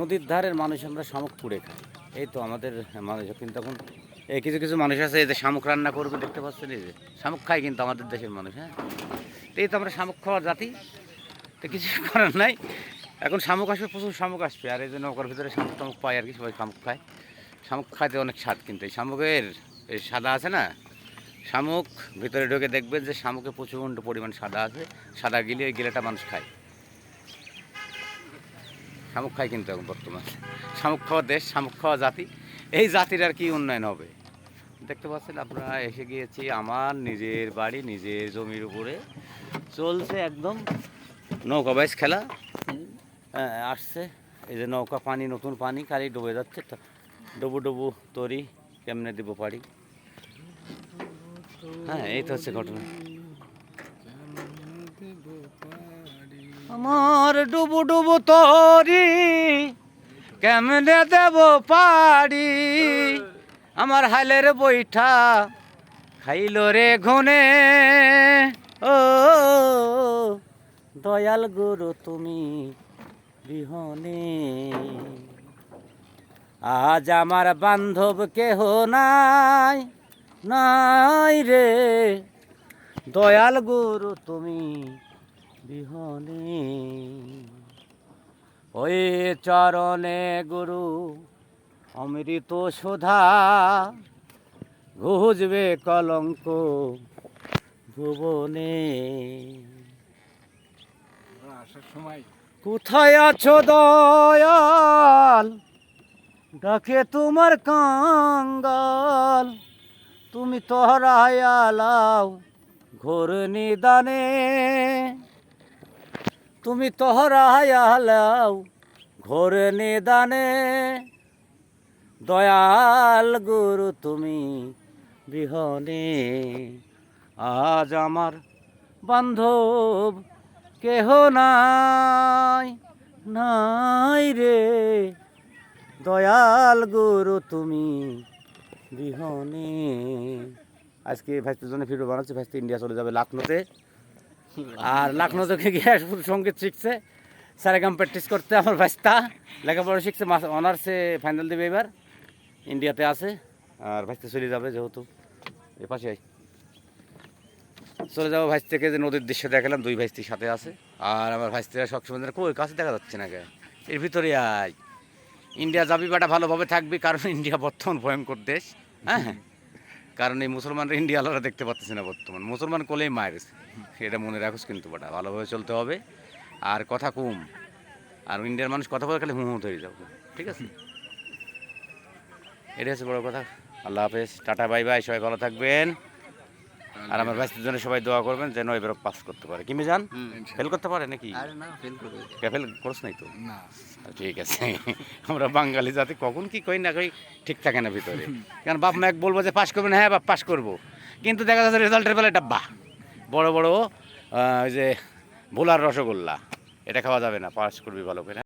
নদীর ধারের মানুষ আমরা শামুক পুড়ে খাই। এই তো আমাদের মানুষ, কিন্তু এখন এই কিছু কিছু মানুষ আছে, এই যে শামুক রান্না করবে, দেখতে পাচ্ছেন এই যে। শামুক খায় কিন্তু আমাদের দেশের মানুষ হ্যাঁ? এই তো আমরা শামুক খাওয়ার জাতি, তো কিছু করার নাই। এখন শামুক আসবে, প্রচুর শামুক আসবে, আর এই যে নৌকার ভিতরে শামুক টামুক পায় আর কি, সবাই শামুক খায়। শামুক খাইতে অনেক স্বাদ কিন্তু, এই শামুকের এই সাদা আছে না? শামুক ভিতরে ঢুকে দেখবেন যে শামুকে প্রচণ্ড পরিমাণ সাদা আছে, সাদা গিলে ওই গিলেটা মানুষ খায়। শামুক খায় কিন্তু এখন বর্তমানে। শামুক খাওয়া দেশ, শামুক খাওয়া জাতি। এই জাতির আর কি উন্নয়ন হবে? দেখতে পাচ্ছেন আপনারা, এসে গিয়েছি আমার নিজের বাড়ি, নিজের জমির উপরে। চলছে একদম নৌকা বাইস খেলা। আসছে। এই যে নৌকা পানি, নতুন পানি, খালি ডুবে যাচ্ছে। ডুবু ডুবু তরি, কেমনে দিব পারি? হ্যাঁ এই তো হচ্ছে ঘটনা। আমার ডুবু ডুবু তরি, কেমনে দেব পারি আমার হালের বৈঠা খাইল রে ঘনে। ও, দয়াল গুরু তুমি বিহনে। আজ আমার বান্ধব কেহ নাই নাই রে। দয়াল গুরু তুমি বিহনে। ওই চরণে গুরু অমৃত সুধা ঘুজবে কলঙ্ক ভুবনে। কোথায় আছো দয়াল? ডাকে তোমার কাঙ্গাল। তুমি তহরায়ালাও ঘোর নিদানে। তুমি তহরায়ালাও ঘোর নিদানে। দয়াল গুরু তুমি বিহনে, আজ আমার বান্ধব কেহ নাই নাই রে। দয়াল গুরু তুমি বিহনে। আজকে ভাইস্তের জন্য ভিডিও বানাচ্ছে, ভাইস্তে ইন্ডিয়া চলে যাবে লাখনৌতে। আর লাখনৌতে গিয়ে সংগীত শিখছে। সারেগাম প্র্যাকটিস করতে আমার ভাইস্তা লেখাপড়া শিখছে অনার্সে ফাইনাল দেবে এবার। ইন্ডিয়াতে আছে। আর ভাইস্তে চলে যাবে যেহেতু। এ পাশে। চলে যাব ভাইস থেকে যে নদীর দৃশ্য দেখালাম, দুই ভাইস্তির সাথে আছে। আর আমার ভাইস্তিরা সবসময় কই, কাছে দেখা যাচ্ছে না কে? এর ভিতরে আয়। ইন্ডিয়া যাবি বেটা, ভালোভাবে থাকবি, কারণ ইন্ডিয়া বর্তমান ভয়ঙ্কর দেশ। হ্যাঁ? কারণ এই মুসলমানরা ইন্ডিয়া দেখতে পাচ্ছি না বর্তমান। মুসলমান কোলেই মায়ের এটা মনে রাখোস কিন্তু বাটা ভালোভাবে চলতে হবে। আর কথা কম। আর ইন্ডিয়ার মানুষ কথা বলে খালি হুঁ হুঁ ধরে যাবে। ঠিক আছে? এটা হচ্ছে বড় কথা। আল্লাহ হাফেজ। টাটা বাই বাই সবাই ভালো থাকবেন। আর আমার ভাইস্তির জন্য সবাই দোয়া করবেন যেন এবার পাস করতে পারে। কিমি যান ফেল করতে পারে নাকি? ফেল করছ নাই তো? ঠিক আছে। আমরা বাঙালি জাতি কখন কি কই না কই ঠিক থাকে না ভিতরে। কারণ বাপ মা এক বলব যে পাস করবেন হ্যাঁ বাপ পাস করব। কিন্তু দেখা যাচ্ছে রেজাল্টের বেলায় ডাব্বা। বড় বড় ওই যে ভোলার রসগোল্লা। এটা খাওয়া যাবে না পাস করবি ভালো করে।